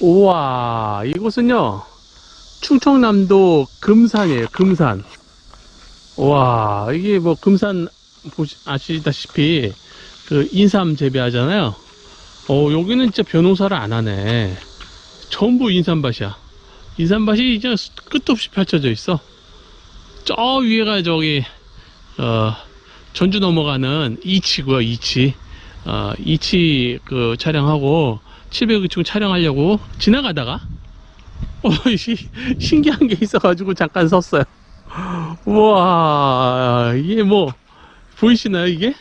우와, 이곳은요, 충청남도 금산이에요, 금산. 와, 이게 뭐, 금산, 보시, 아시다시피, 그, 인삼 재배하잖아요. 어, 여기는 진짜 변호사를 안 하네. 전부 인삼밭이야. 인삼밭이 이제 끝도 없이 펼쳐져 있어. 저 위에가 저기, 어, 전주 넘어가는 이치고요, 이치. 어, 이치 그 촬영하고 700층 촬영하려고 지나가다가 어, 시- 신기한 게 있어가지고 잠깐 섰어요. 우와, 이게 뭐, 보이시나요, 이게?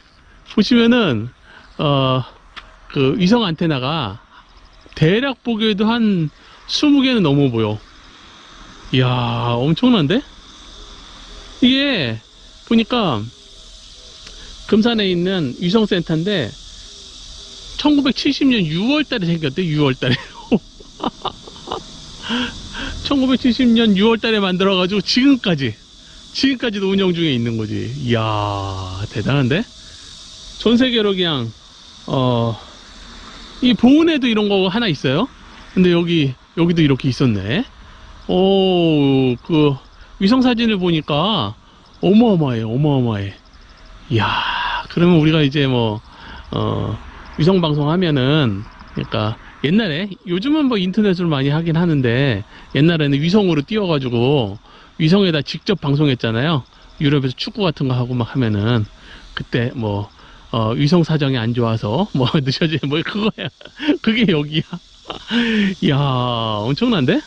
보시면은, 어, 그 위성 안테나가 대략 보기에도 한 20개는 넘어 보여. 이야, 엄청난데? 이게, 보니까, 금산에 있는 위성센터인데, 1970년 6월 달에 생겼대, 6월 달에. 1970년 6월 달에 만들어가지고 지금까지, 지금까지도 운영 중에 있는 거지. 이야, 대단한데? 전 세계로 그냥, 어, 이 보은에도 이런 거 하나 있어요. 근데 여기, 여기도 이렇게 있었네. 오, 그, 위성 사진을 보니까 어마어마해, 어마어마해. 이야, 그러면 우리가 이제 뭐, 어, 위성 방송 하면은, 그러니까 옛날에, 요즘은 뭐 인터넷으로 많이 하긴 하는데, 옛날에는 위성으로 띄워가지고, 위성에다 직접 방송했잖아요. 유럽에서 축구 같은 거 하고 막 하면은, 그때 뭐, 어, 위성 사정이 안 좋아서, 뭐, 늦어지, 뭐, 그거야. 그게 여기야. 이야, 엄청난데?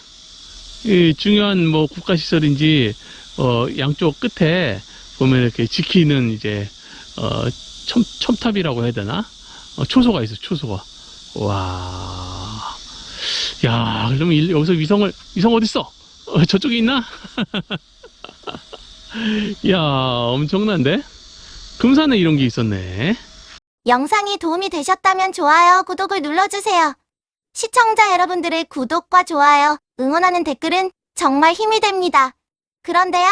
이 중요한 뭐 국가 시설인지, 어, 양쪽 끝에 보면 이렇게 지키는 이제, 어, 첨, 첨탑이라고 해야 되나? 어, 초소가 있어, 초소가. 와. 야, 그러면 일- 여기서 위성을, 위성 어딨어? 어, 저쪽에 있나? 야, 엄청난데? 금산에 이런 게 있었네. 영상이 도움이 되셨다면 좋아요, 구독을 눌러주세요. 시청자 여러분들의 구독과 좋아요, 응원하는 댓글은 정말 힘이 됩니다. 그런데요,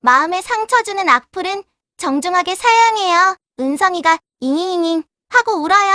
마음에 상처 주는 악플은 정중하게 사양해요. 은성이가 잉잉잉잉 하고 울어요.